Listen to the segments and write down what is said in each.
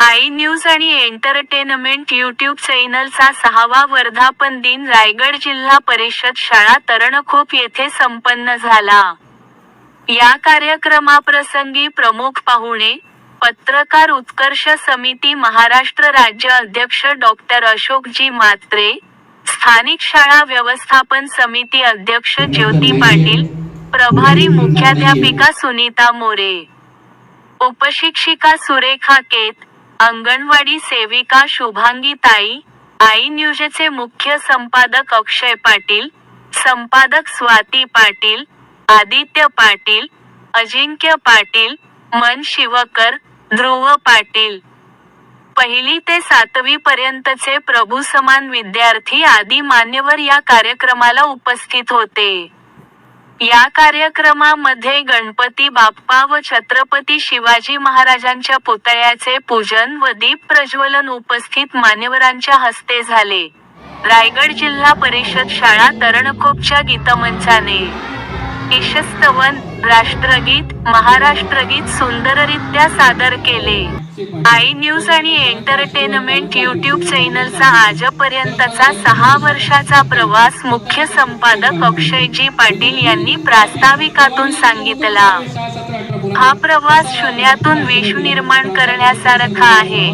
आई news आणि entertainment YouTube चॅनलचा सहावा वर्धापन दिन रायगड जिल्हा परिषद शाळा तरणखोप येथे संपन्न झाला. या कार्यक्रमाप्रसंगी प्रमुख पाहुणे, पत्रकार उत्कर्ष समिती महाराष्ट्र राज्य अध्यक्ष डॉक्टर अशोकजी मात्रे स्थानिक शाळा व्यवस्थापन समिती अध्यक्ष ज्योती पाटील, प्रभारी मुख्याध्यापिका सुनीता मोरे, उपशिक्षिका सुरेखा केत, अंगणवाडी सेविका शुभांगी ताई, आई न्यूजचे मुख्य संपादक अक्षय पाटील, संपादक स्वाती पाटील, आदित्य पाटील, अजिंक्य पाटील, मन शिवकर, ध्रुव पाटील. पहिली ते सातवी पर्यंतचे प्रभूसमान विद्यार्थी आदी मान्यवर या कार्यक्रमाला उपस्थित होते. या कार्यक्रमामध्ये गणपती बाप्पा व छत्रपती शिवाजी महाराजांच्या पुतळ्याचे पूजन व दीप प्रज्वलन उपस्थित मान्यवरांच्या हस्ते झाले. रायगड जिल्हा परिषद शाळा तरणकोपच्या गीतमंचाने यशस्तवन राष्ट्रगीत, महाराष्ट्रगीत सुंदररित्या सादर केले. आई न्यूज आणि एंटरटेनमेंट युट्यूब चॅनलचा आजपर्यंतचा सहा वर्षाचा प्रवास मुख्य संपादक अक्षयजी पाटील यांनी प्रास्ताविकातून सांगितला. हा प्रवास शून्यातून विश्व निर्माण करण्यासारखा आहे.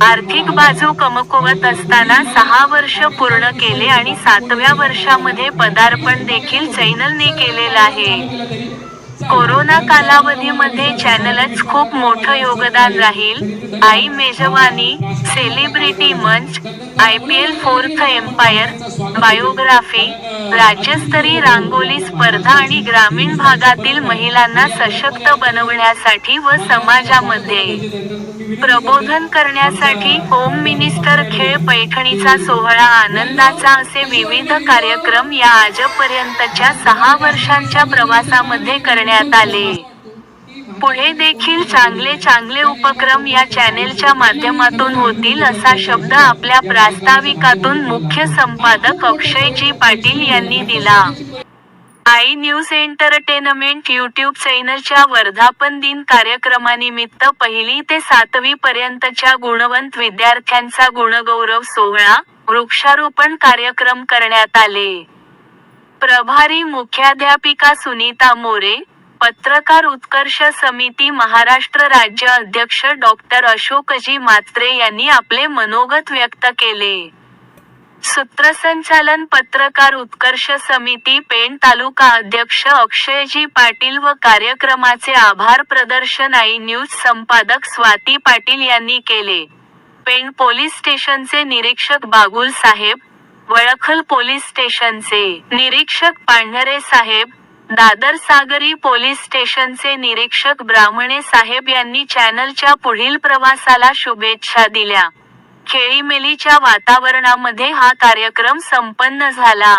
आर्थिक बाजू कमकुवत असताना सहा वर्ष पूर्ण केले आणि सातव्या वर्षामध्ये पदार्पण देखील चैनलने केलेलं आहे. कोरोना कालावधीमध्ये चॅनलच खूप मोठं योगदान राहील. आई मेजवानी, सेलिब्रिटी मंच, I P L fourth empire, biography, राज्यस्तरीय रांगोली स्पर्धा आणि ग्रामीण भागातील महिलांना सशक्त बनवण्यासाठी व समाजामध्ये प्रबोधन करण्यासाठी होम मिनिस्टर खेळ पैठणीचा सोहळा आनंदाचा असे विविध कार्यक्रम या आजपर्यंतच्या सहा वर्षांच्या प्रवासामध्ये करण्यात आले. पुढे देखील चांगले चांगले उपक्रम या चॅनेलच्या माध्यमातून होतील असा शब्द आपल्या प्रास्ताविकातून मुख्य संपादक अक्षयजी पाटील यांनी दिला. आई न्यूज एंटरटेनमेंट यूट्यूब चॅनलच्या वर्धापन दिन कार्यक्रमानिमित्त पहिली ते सातवी पर्यंतच्या गुणवंत विद्यार्थ्यांचा गुणगौरव सोहळा, वृक्षारोपण कार्यक्रम करण्यात आले. प्रभारी मुख्याध्यापिका सुनीता मोरे, पत्रकार उत्कर्ष समिती महाराष्ट्र राज्य अध्यक्ष डॉ. अशोकजी मात्रे यांनी आपले मनोगत व्यक्त केले. सूत्रसंचालन पत्रकार उत्कर्ष समिती पेण तालुका अध्यक्ष अक्षयजी पाटील व कार्यक्रमाचे आभार प्रदर्शन आई न्यूज संपादक स्वाती पाटील यांनी केले. पेण पोलीस स्टेशनचे निरीक्षक बागुल साहेब, वळखल पोलीस स्टेशनचे निरीक्षक पांढरे साहेब, दादर सागरी पोलीस स्टेशनचे निरीक्षक ब्राह्मणे साहेब यांनी चॅनलच्या पुढील प्रवासाला शुभेच्छा दिल्या. खेळीमेलीच्या वातावरणामध्ये हा कार्यक्रम संपन्न झाला.